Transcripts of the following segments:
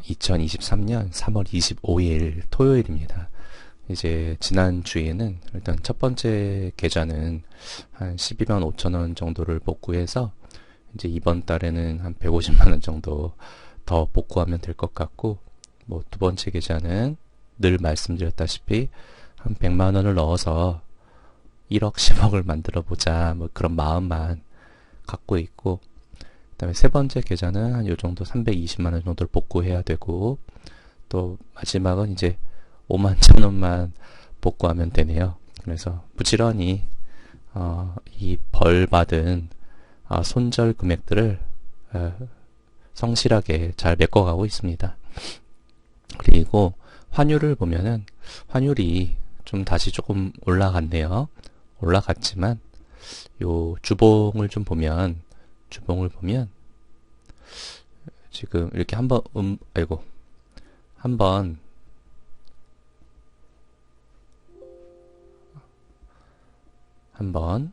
안녕하세요. 2023년 3월 25일 토요일입니다. 이제 지난 주에는 일단 첫 번째 계좌는 한 12만 5천 원 정도를 복구해서 이제 이번 달에는 한 150만 원 정도 더 복구하면 될 것 같고 뭐 두 번째 계좌는 늘 말씀드렸다시피 한 100만 원을 넣어서 1억 10억을 만들어 보자 뭐 그런 마음만 갖고 있고 그 다음에 세 번째 계좌는 한 요 정도 320만 원 정도를 복구해야 되고 또 마지막은 이제 5만 천 원만 복구하면 되네요. 그래서 부지런히 어, 이 벌 받은 어, 손절 금액들을 어, 성실하게 잘 메꿔가고 있습니다. 그리고 환율을 보면은 환율이 좀 다시 조금 올라갔네요. 올라갔지만 요 주봉을 좀 보면 주봉을 보면 지금 이렇게 한번 음 아이고 한번 한번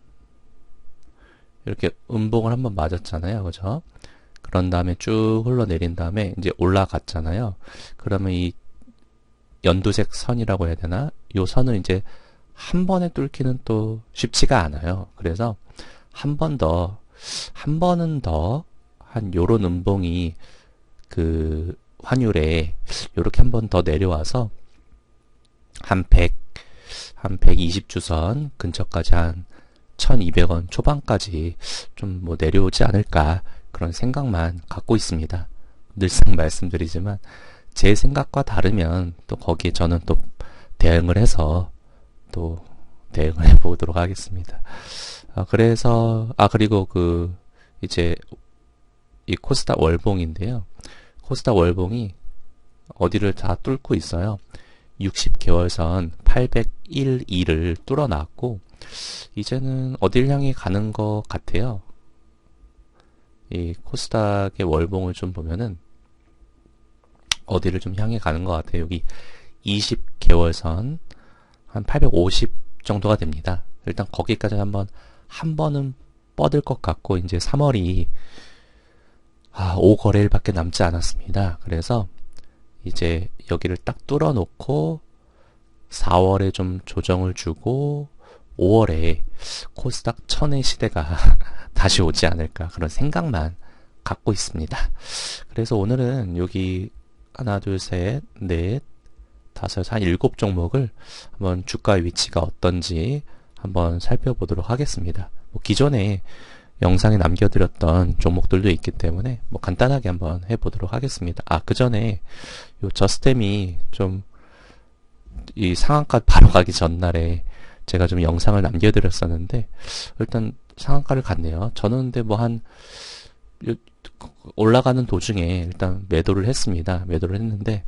이렇게 음봉을 한번 맞았잖아요. 그죠? 그런 다음에 쭉 흘러내린 다음에 이제 올라갔잖아요. 그러면 이 연두색 선이라고 해야 되나? 요 선을 이제 한 번에 뚫기는 또 쉽지가 않아요. 그래서 한 번 더, 한 번은 더, 한 요런 음봉이 그 환율에 요렇게 한 번 더 내려와서 한 100, 한 120주선 근처까지 한 1200원 초반까지 좀 뭐 내려오지 않을까 그런 생각만 갖고 있습니다. 늘상 말씀드리지만 제 생각과 다르면 또 거기에 저는 또 대응을 해서 또 대응을 해보도록 하겠습니다. 아, 그래서, 아, 그리고 그, 이제, 이 코스닥 월봉인데요. 코스닥 월봉이 어디를 다 뚫고 있어요. 60개월선 801일을 뚫어놨고, 이제는 어딜 향해 가는 것 같아요. 이 코스닥의 월봉을 좀 보면은, 어디를 좀 향해 가는 것 같아요. 여기 20개월선 한 850 정도가 됩니다. 일단 거기까지 한번 한 번은 뻗을 것 같고 이제 3월이 아, 5거래일밖에 남지 않았습니다. 그래서 이제 여기를 딱 뚫어 놓고 4월에 좀 조정을 주고 5월에 코스닥 천의 시대가 다시 오지 않을까 그런 생각만 갖고 있습니다. 그래서 오늘은 여기 하나, 둘, 셋, 넷, 다섯, 한 일곱 종목을 한번 주가의 위치가 어떤지 한번 살펴보도록 하겠습니다. 뭐 기존에 영상에 남겨드렸던 종목들도 있기 때문에 뭐 간단하게 한번 해보도록 하겠습니다. 아, 그 전에 요 저스템이 좀 이 상한가 바로 가기 전날에 제가 좀 영상을 남겨드렸었는데 일단 상한가를 갔네요. 저는 근데 뭐 한 올라가는 도중에 일단 매도를 했습니다. 매도를 했는데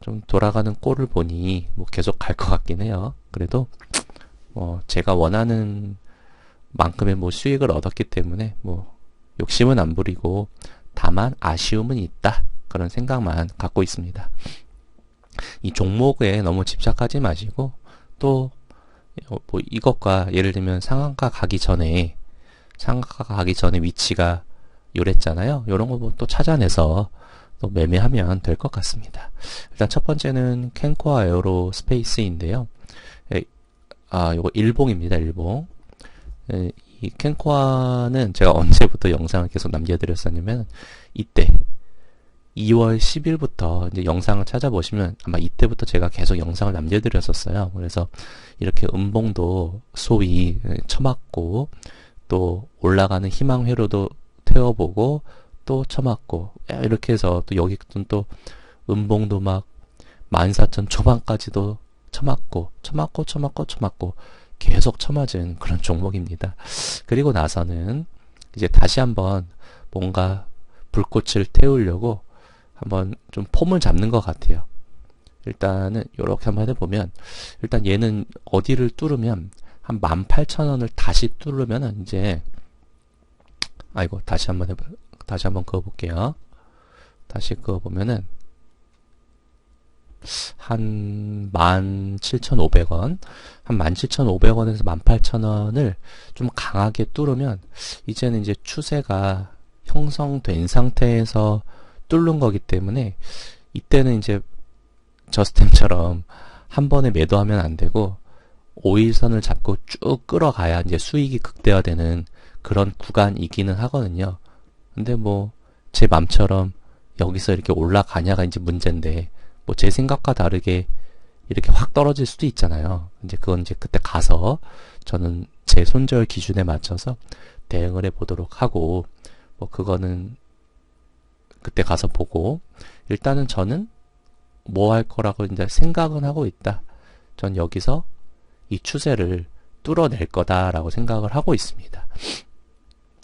좀 돌아가는 꼴을 보니 뭐 계속 갈 것 같긴 해요. 그래도 뭐 제가 원하는 만큼의 뭐 수익을 얻었기 때문에 뭐 욕심은 안 부리고 다만 아쉬움은 있다. 그런 생각만 갖고 있습니다. 이 종목에 너무 집착하지 마시고 또 뭐 이것과 예를 들면 상한가 가기 전에 상한가 가기 전에 위치가 요랬잖아요. 이런 거 뭐 또 찾아내서 또 매매하면 될 것 같습니다. 일단 첫 번째는 캔코아 에어로 스페이스인데요. 에, 아, 요거 일봉입니다. 일봉. 에, 이 캔코아는 제가 언제부터 영상을 계속 남겨드렸었냐면 이때 2월 10일부터 이제 영상을 찾아보시면 아마 이때부터 제가 계속 영상을 남겨드렸었어요. 그래서 이렇게 음봉도 소위 처맞고 또 올라가는 희망회로도 태워보고 또 처맞고 이렇게 해서 또 여기 또 음봉도 막 14,000 초반까지도 처맞고 처맞고 처맞고 처맞고 계속 처맞은 그런 종목입니다. 그리고 나서는 이제 다시 한번 뭔가 불꽃을 태우려고 한번 좀 폼을 잡는 것 같아요. 일단은 이렇게 한번 해보면 일단 얘는 어디를 뚫으면 한 18,000원을 다시 뚫으면 이제 아이고 다시 한번 해봐 다시 한번 그어볼게요. 다시 그어보면은 한 17,500원, 한 17,500원에서 18,000원을 좀 강하게 뚫으면 이제는 이제 추세가 형성된 상태에서 뚫는 거기 때문에 이때는 이제 저스템처럼 한 번에 매도하면 안 되고 5일선을 잡고 쭉 끌어가야 이제 수익이 극대화되는 그런 구간이기는 하거든요. 근데 뭐 제 맘처럼 여기서 이렇게 올라가냐가 이제 문제인데 뭐 제 생각과 다르게 이렇게 확 떨어질 수도 있잖아요. 이제 그건 이제 그때 가서 저는 제 손절 기준에 맞춰서 대응을 해 보도록 하고 뭐 그거는 그때 가서 보고 일단은 저는 뭐 할 거라고 이제 생각은 하고 있다. 전 여기서 이 추세를 뚫어낼 거다라고 생각을 하고 있습니다.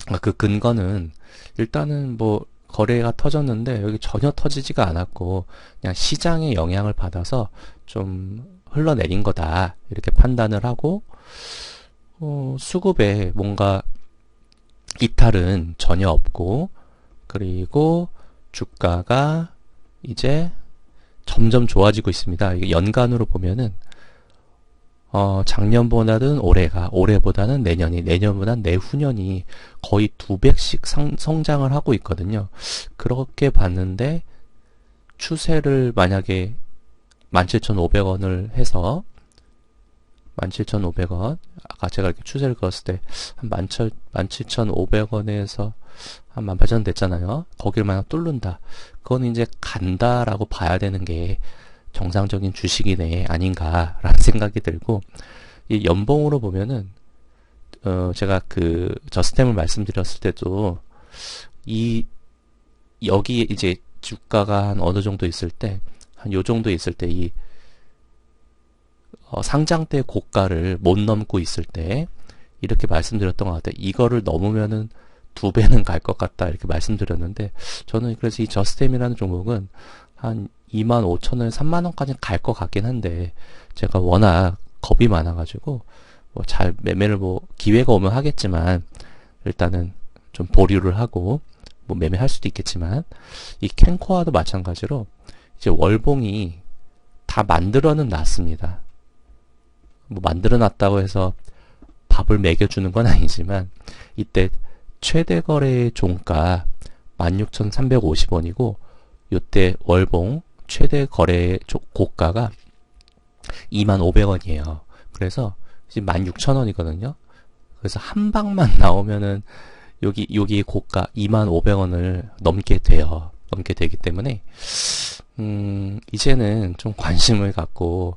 아, 그 근거는 일단은 뭐 거래가 터졌는데 여기 전혀 터지지가 않았고 그냥 시장의 영향을 받아서 좀 흘러내린 거다 이렇게 판단을 하고 어, 수급에 뭔가 이탈은 전혀 없고 그리고 주가가 이제 점점 좋아지고 있습니다. 연간으로 보면은 어, 작년보다는 올해가, 올해보다는 내년이, 내년보다는 내후년이 거의 두 배씩 상, 성장을 하고 있거든요. 그렇게 봤는데, 추세를 만약에 17,500원을 해서, 17,500원, 아까 제가 이렇게 추세를 그었을 때, 한 17,500원에서 한 18,000원 됐잖아요. 거기를 만약 뚫는다. 그건 이제 간다라고 봐야 되는 게, 정상적인 주식이네 아닌가라는 생각이 들고 이 연봉으로 보면은 어 제가 그 저스템을 말씀드렸을 때도 이 여기 이제 주가가 한 어느 정도 있을 때 한 요 정도 있을 때이 어 상장 때 고가를 못 넘고 있을 때 이렇게 말씀드렸던 것 같아요. 이거를 넘으면은 두 배는 갈 것 같다 이렇게 말씀드렸는데 저는 그래서 이 저스템이라는 종목은 한 2만 5천 원, 3만 원까지는 갈것 같긴 한데 제가 워낙 겁이 많아가지고 뭐 잘 매매를 뭐 기회가 오면 하겠지만 일단은 좀 보류를 하고 뭐 매매할 수도 있겠지만 이 캔코아도 마찬가지로 이제 월봉이 다 만들어는 놨습니다. 뭐 만들어 놨다고 해서 밥을 먹여주는 건 아니지만 이때 최대 거래 종가 16,350원이고 요때 월봉 최대 거래 고가가 25,500원이에요. 그래서 지금 16,000원이거든요. 그래서 한 방만 나오면은 여기 여기 고가 25,500원을 넘게 돼요. 넘게 되기 때문에 음, 이제는 좀 관심을 갖고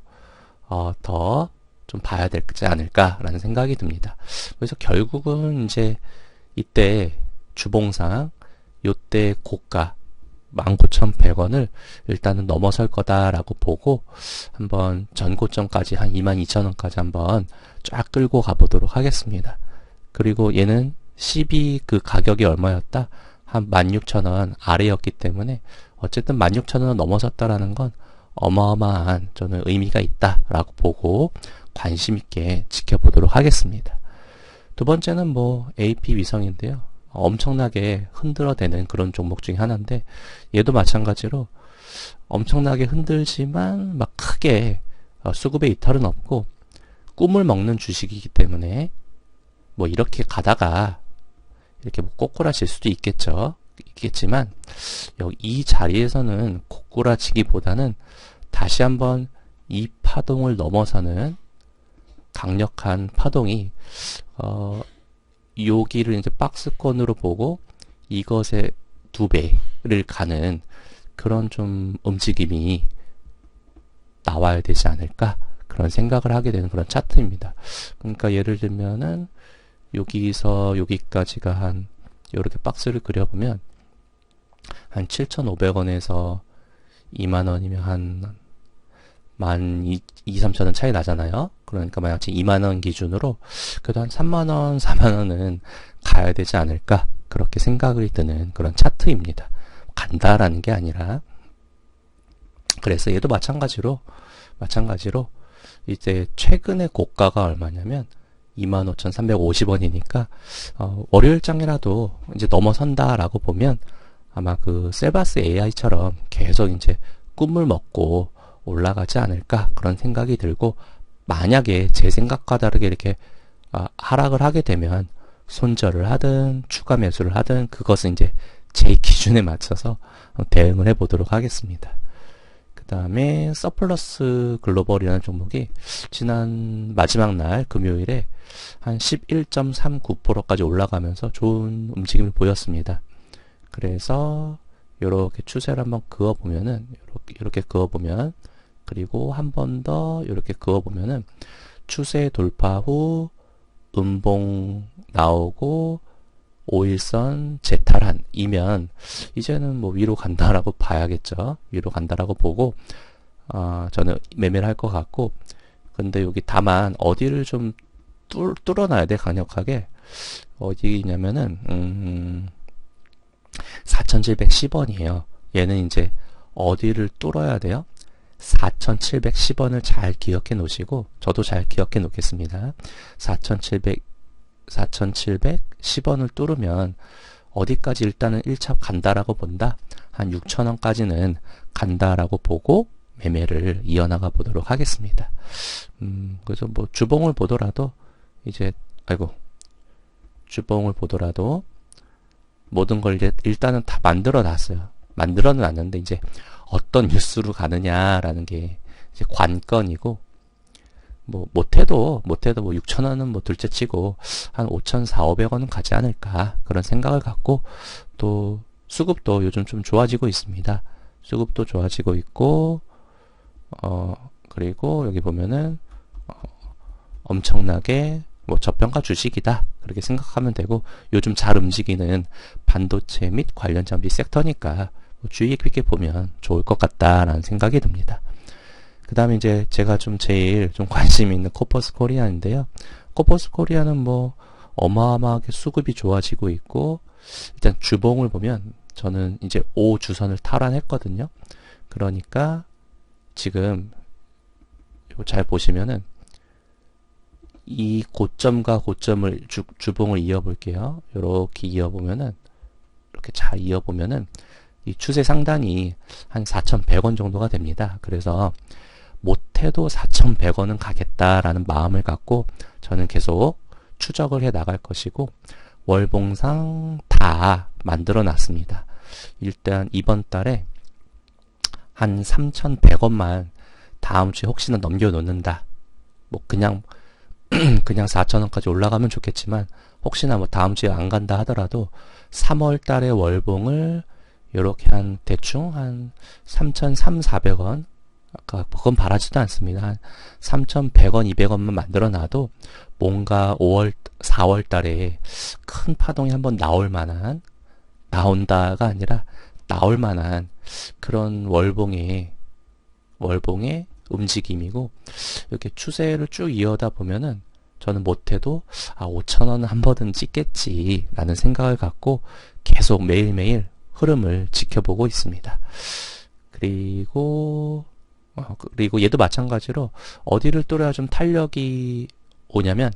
어, 더 좀 봐야 되지 않을까라는 생각이 듭니다. 그래서 결국은 이제 이때 주봉상 요때 고가 19,100원을 일단은 넘어설 거다라고 보고 한번 전고점까지 한 22,000원까지 한번 쫙 끌고 가보도록 하겠습니다. 그리고 얘는 12 그 가격이 얼마였다? 한 16,000원 아래였기 때문에 어쨌든 16,000원을 넘어섰다라는 건 어마어마한 저는 의미가 있다라고 보고 관심 있게 지켜보도록 하겠습니다. 두 번째는 뭐 AP 위성인데요. 엄청나게 흔들어대는 그런 종목 중에 하나인데 얘도 마찬가지로 엄청나게 흔들지만 막 크게 어, 수급의 이탈은 없고 꿈을 먹는 주식이기 때문에 뭐 이렇게 가다가 이렇게 뭐 꼬꾸라질 수도 있겠죠. 있겠지만 이 자리에서는 꼬꾸라지기보다는 다시 한번 이 파동을 넘어서는 강력한 파동이 어 여기를 이제 박스권으로 보고 이것의 두 배를 가는 그런 좀 움직임이 나와야 되지 않을까 그런 생각을 하게 되는 그런 차트입니다. 그러니까 예를 들면은 여기서 여기까지가 한 이렇게 박스를 그려보면 한 7,500원에서 2만 원이면 한 만 2, 3천 원 차이 나잖아요. 그러니까 만약 2만 원 기준으로 그래도 한 3만 원, 4만 원은 가야 되지 않을까 그렇게 생각이 드는 그런 차트입니다. 간다라는 게 아니라 그래서 얘도 마찬가지로 마찬가지로 이제 최근의 고가가 얼마냐면 25,350원이니까 어, 월요일장이라도 이제 넘어선다라고 보면 아마 그 셀바스 AI처럼 계속 이제 꿈을 먹고 올라가지 않을까 그런 생각이 들고 만약에 제 생각과 다르게 이렇게 아, 하락을 하게 되면 손절을 하든 추가 매수를 하든 그것은 이제 제 기준에 맞춰서 대응을 해 보도록 하겠습니다. 그 다음에 서플러스 글로벌이라는 종목이 지난 마지막 날 금요일에 한 11.39%까지 올라가면서 좋은 움직임을 보였습니다. 그래서 이렇게 추세를 한번 그어보면은 이렇게 그어보면 그리고 한 번 더 이렇게 그어보면은 추세 돌파 후 음봉 나오고 5일선 재탈한 이면 이제는 뭐 위로 간다라고 봐야겠죠. 위로 간다라고 보고 어, 저는 매매를 할 것 같고 근데 여기 다만 어디를 좀 뚫, 뚫어놔야 돼 강력하게 어디냐면은 음, 4,710원이에요. 얘는 이제 어디를 뚫어야 돼요? 4,710원을 잘 기억해 놓으시고 저도 잘 기억해 놓겠습니다. 4,700 4,710원을 뚫으면 어디까지 일단은 1차 간다라고 본다. 한 6,000원까지는 간다라고 보고 매매를 이어나가 보도록 하겠습니다. 음, 그래서 뭐 주봉을 보더라도 이제 아이고 주봉을 보더라도 모든 걸 일단은 다 만들어 놨어요. 만들어 놨는데 이제 어떤 뉴스로 가느냐라는 게 이제 관건이고 뭐 못해도 못해도 뭐 6천 원은 뭐 둘째치고 한 5천 4, 500원은 가지 않을까 그런 생각을 갖고 또 수급도 요즘 좀 좋아지고 있습니다. 수급도 좋아지고 있고 어 그리고 여기 보면은 어, 엄청나게 뭐 저평가 주식이다 그렇게 생각하면 되고 요즘 잘 움직이는 반도체 및 관련 장비 섹터니까 뭐 주의 깊게 보면 좋을 것 같다라는 생각이 듭니다. 그 다음에 이제 제가 좀 제일 좀 관심 있는 코퍼스 코리아인데요. 코퍼스 코리아는 뭐 어마어마하게 수급이 좋아지고 있고 일단 주봉을 보면 저는 이제 5 주선을 탈환했거든요. 그러니까 지금 잘 보시면은 이 고점과 고점을 주, 주봉을 이어볼게요. 이렇게 이어보면은 이렇게 잘 이어보면은 이 추세 상단이 한 4,100원 정도가 됩니다. 그래서 못해도 4,100원은 가겠다라는 마음을 갖고 저는 계속 추적을 해 나갈 것이고 월봉상 다 만들어 놨습니다. 일단 이번 달에 한 3,100원만 다음 주에 혹시나 넘겨 놓는다. 뭐 그냥 그냥 4,000원까지 올라가면 좋겠지만 혹시나 뭐 다음 주에 안 간다 하더라도 3월 달에 월봉을 이렇게 한 대충 한 3,300, 400원 아까 그건 바라지도 않습니다. 한 3,100원, 200원만 만들어 놔도 뭔가 5월, 4월 달에 큰 파동이 한번 나올 만한, 나온다가 아니라 나올 만한 그런 월봉의, 월봉의 움직임이고, 이렇게 추세를 쭉 이어다 보면은 저는 못해도, 아, 5천 원은 한 번은 찍겠지, 라는 생각을 갖고 계속 매일매일 흐름을 지켜보고 있습니다. 그리고 어, 그리고 얘도 마찬가지로 어디를 뚫어야 좀 탄력이 오냐면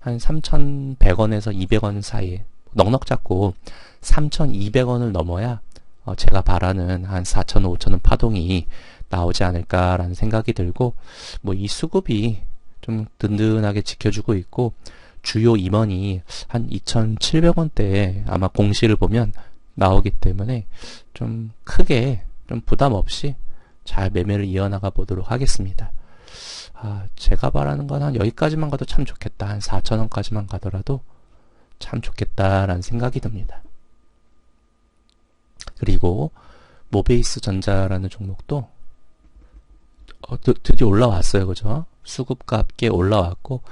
한 3,100원에서 200원 사이에 넉넉 잡고 3,200원을 넘어야 어, 제가 바라는 한 4,000원, 5,000원 파동이 나오지 않을까라는 생각이 들고 뭐 이 수급이 좀 든든하게 지켜주고 있고 주요 임원이 한 2,700원대에 아마 공시를 보면 나오기 때문에 좀 크게 좀 부담 없이 잘 매매를 이어나가 보도록 하겠습니다. 아, 제가 바라는 건 한 여기까지만 가도 참 좋겠다. 한 4천원까지만 가더라도 참 좋겠다라는 생각이 듭니다. 그리고 모베이스 전자라는 종목도 어, 드, 드디어 올라왔어요. 그죠? 수급과 게 올라왔고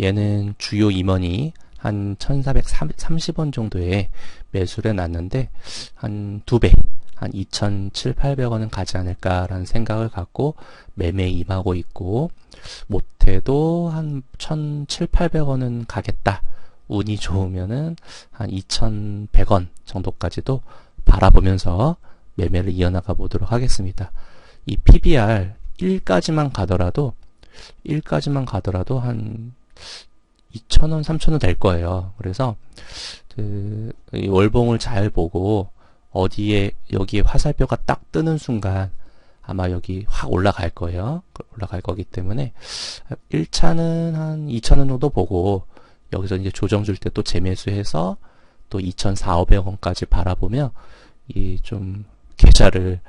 얘는 주요 임원이 한 1430원 정도에 매수를 해놨는데 한 두 배 한 2,700원은 가지 않을까라는 생각을 갖고 매매 임하고 있고 못해도 한 1,700원은 가겠다. 운이 좋으면은 한 2,100원 정도까지도 바라보면서 매매를 이어나가 보도록 하겠습니다. 이 PBR 1까지만 가더라도 1까지만 가더라도 한 2,000원, 3,000원 될 거예요. 그래서 그 월봉을 잘 보고 어디에 여기에 화살표가 딱 뜨는 순간 아마 여기 확 올라갈 거예요. 올라갈 거기 때문에 1차는 한 2,000원 정도 보고 여기서 이제 조정 줄 때 또 재매수해서 또 2,400, 500원까지 바라보며 이좀 계좌를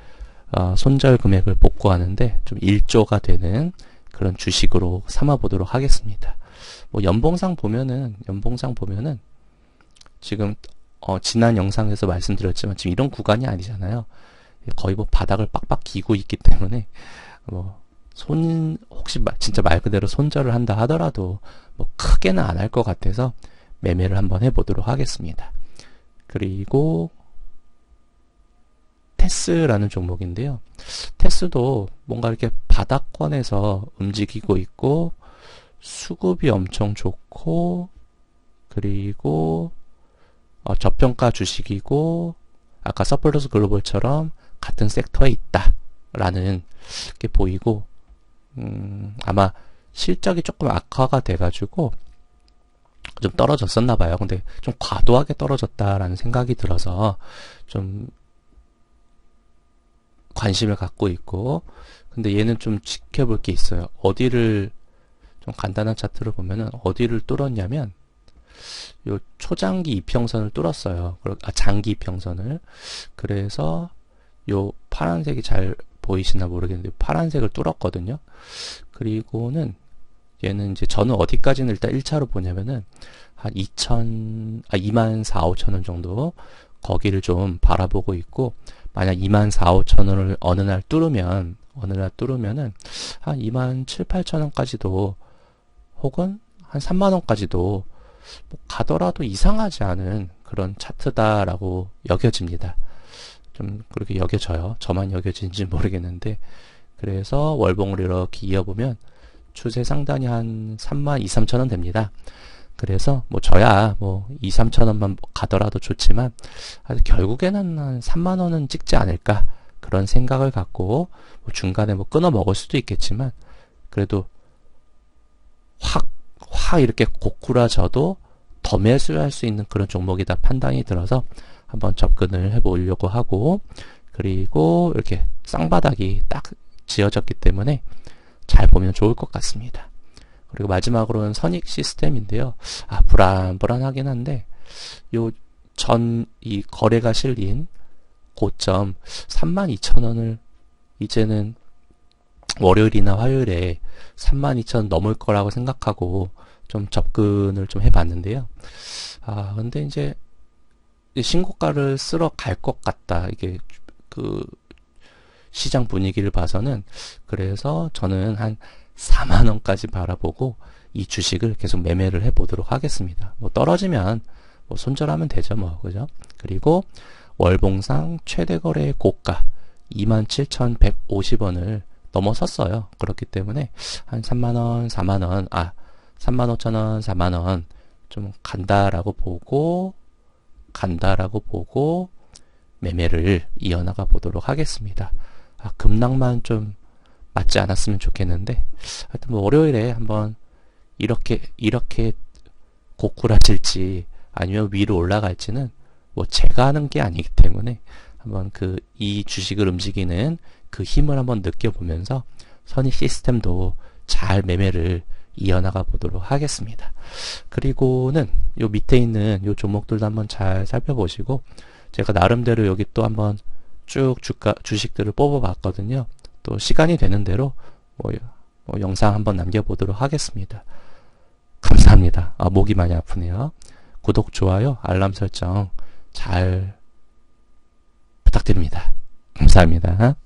어, 손절 금액을 복구하는데 좀 일조가 되는 그런 주식으로 삼아 보도록 하겠습니다. 뭐 연봉상 보면은 연봉상 보면은 지금 어, 지난 영상에서 말씀드렸지만 지금 이런 구간이 아니잖아요. 거의 뭐 바닥을 빡빡 기고 있기 때문에 뭐 손 혹시 진짜 말 그대로 손절을 한다 하더라도 뭐 크게는 안 할 것 같아서 매매를 한번 해보도록 하겠습니다. 그리고 테스라는 종목인데요. 테스도 뭔가 이렇게 바닥권에서 움직이고 있고 수급이 엄청 좋고 그리고 어, 저평가 주식이고 아까 서플러스 글로벌처럼 같은 섹터에 있다라는 게 보이고 음, 아마 실적이 조금 악화가 돼가지고 좀 떨어졌었나 봐요. 근데 좀 과도하게 떨어졌다라는 생각이 들어서 좀 관심을 갖고 있고 근데 얘는 좀 지켜볼 게 있어요. 어디를 좀 간단한 차트를 보면은 어디를 뚫었냐면 요 초장기 이평선을 뚫었어요. 아, 장기 이평선을. 그래서 요 파란색이 잘 보이시나 모르겠는데 파란색을 뚫었거든요. 그리고는 얘는 이제 저는 어디까지는 일단 1차로 보냐면은 한 2천 아 2만 4, 5천 원 정도 거기를 좀 바라보고 있고 만약 2만 4, 5천 원을 어느 날 뚫으면 어느 날 뚫으면은 한 2만 7, 8천 원까지도 혹은 한 3만 원까지도 뭐 가더라도 이상하지 않은 그런 차트다라고 여겨집니다. 좀 그렇게 여겨져요. 저만 여겨진지 모르겠는데 그래서 월봉을 이렇게 이어보면 추세 상단이 한 3만 2, 3천 원 됩니다. 그래서 뭐 저야 뭐 2, 3천 원만 가더라도 좋지만 결국에는 한 3만 원은 찍지 않을까 그런 생각을 갖고 뭐 중간에 뭐 끊어 먹을 수도 있겠지만 그래도 확, 확 이렇게 고꾸라져도 더 매수할 수 있는 그런 종목이다 판단이 들어서 한번 접근을 해보려고 하고 그리고 이렇게 쌍바닥이 딱 지어졌기 때문에 잘 보면 좋을 것 같습니다. 그리고 마지막으로는 선익 시스템인데요. 아, 불안불안하긴 한데, 요 전, 이 거래가 실린 고점 32,000원을 이제는 월요일이나 화요일에 32,000원 넘을 거라고 생각하고 좀 접근을 좀 해봤는데요. 아, 근데 이제 신고가를 쓸어 갈것 같다. 이게 그 시장 분위기를 봐서는 그래서 저는 한 4만 원까지 바라보고 이 주식을 계속 매매를 해 보도록 하겠습니다. 뭐 떨어지면 뭐 손절하면 되죠, 뭐. 그죠? 그리고 월봉상 최대 거래 고가 27,150원을 넘어섰어요. 그렇기 때문에 한 3만 원, 4만 원, 아, 3만 5천 원, 4만 원 좀 간다라고 보고 간다라고 보고 매매를 이어나가 보도록 하겠습니다. 아, 급락만 좀 맞지 않았으면 좋겠는데 하여튼 뭐 월요일에 한번 이렇게 이렇게 고꾸라질지 아니면 위로 올라갈지는 뭐 제가 하는 게 아니기 때문에 한번 그 이 주식을 움직이는 그 힘을 한번 느껴보면서 선익 시스템도 잘 매매를 이어나가 보도록 하겠습니다. 그리고는 요 밑에 있는 요 종목들도 한번 잘 살펴보시고 제가 나름대로 여기 또 한번 쭉 주가 주식들을 뽑아봤거든요. 또 시간이 되는 대로 뭐, 뭐 영상 한번 남겨보도록 하겠습니다. 감사합니다. 아, 목이 많이 아프네요. 구독, 좋아요, 알람 설정 잘 부탁드립니다. 감사합니다.